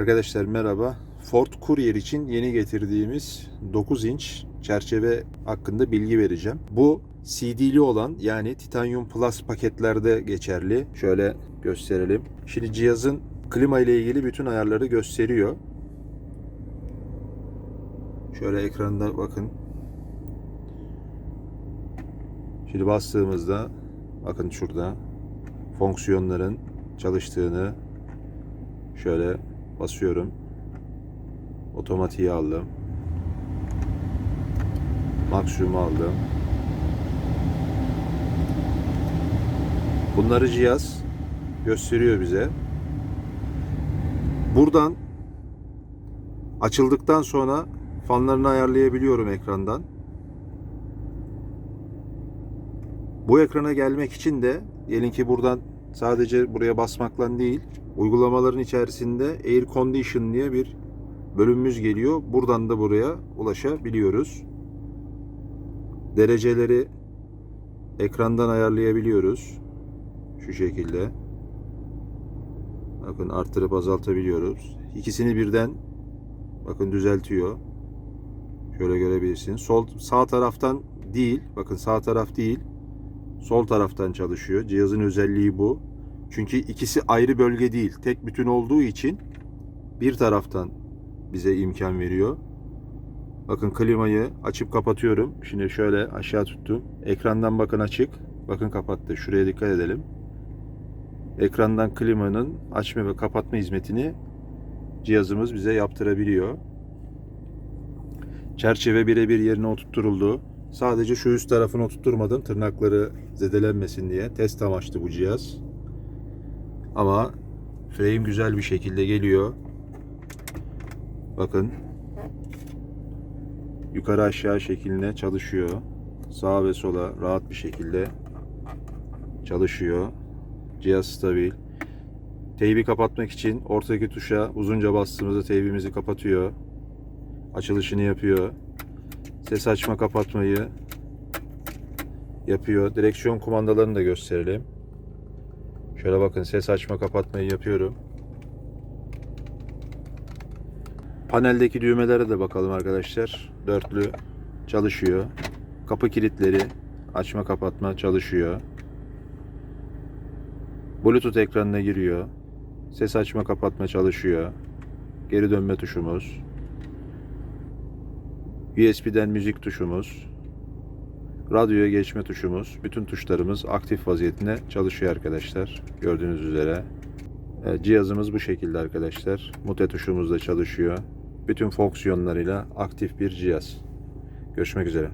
Arkadaşlar merhaba. Ford Courier için yeni getirdiğimiz 9 inç çerçeve hakkında bilgi vereceğim. Bu CD'li olan yani Titanium Plus paketlerde geçerli. Şöyle gösterelim. Şimdi cihazın klima ile ilgili bütün ayarları gösteriyor. Şöyle ekranda bakın. Şimdi bastığımızda bakın şurada fonksiyonların çalıştığını şöyle basıyorum. Otomatiği aldım. Maksimum aldım. Bunları cihaz gösteriyor bize. Buradan açıldıktan sonra fanlarını ayarlayabiliyorum ekrandan. Bu ekrana gelmek için de diyelim ki buradan sadece buraya basmakla değil uygulamaların içerisinde Air Condition diye bir bölümümüz geliyor. Buradan da buraya ulaşabiliyoruz. Dereceleri ekrandan ayarlayabiliyoruz. Şu şekilde. Bakın arttırıp azaltabiliyoruz. İkisini birden bakın düzeltiyor. Şöyle görebilirsiniz. Sol sağ taraftan değil. Bakın sağ taraf değil. Sol taraftan çalışıyor. Cihazın özelliği bu. Çünkü ikisi ayrı bölge değil. Tek bütün olduğu için bir taraftan bize imkan veriyor. Bakın klimayı açıp kapatıyorum. Şimdi şöyle aşağı tuttum. Ekrandan bakın açık. Bakın kapattı. Şuraya dikkat edelim. Ekrandan klimanın açma ve kapatma hizmetini cihazımız bize yaptırabiliyor. Çerçeve birebir yerine oturtturuldu. Sadece şu üst tarafını oturtturmadım tırnakları zedelenmesin diye. Test amaçlı bu cihaz. Ama frame güzel bir şekilde geliyor. Bakın. Yukarı aşağı şekline çalışıyor. Sağa ve sola rahat bir şekilde çalışıyor. Cihaz stabil. Teybi kapatmak için ortadaki tuşa uzunca bastığımızda teybimizi kapatıyor. Açılışını yapıyor. Ses açma kapatmayı yapıyor. Direksiyon kumandalarını da gösterelim. Şöyle bakın ses açma kapatmayı yapıyorum. Paneldeki düğmelere de bakalım arkadaşlar. Dörtlü çalışıyor. Kapı kilitleri açma kapatma çalışıyor. Bluetooth ekranına giriyor. Ses açma kapatma çalışıyor. Geri dönme tuşumuz. USB'den müzik tuşumuz. Radyoya geçme tuşumuz. Bütün tuşlarımız aktif vaziyetinde çalışıyor arkadaşlar. Gördüğünüz üzere. Cihazımız bu şekilde arkadaşlar. Mute tuşumuz da çalışıyor. Bütün fonksiyonlarıyla aktif bir cihaz. Görüşmek üzere.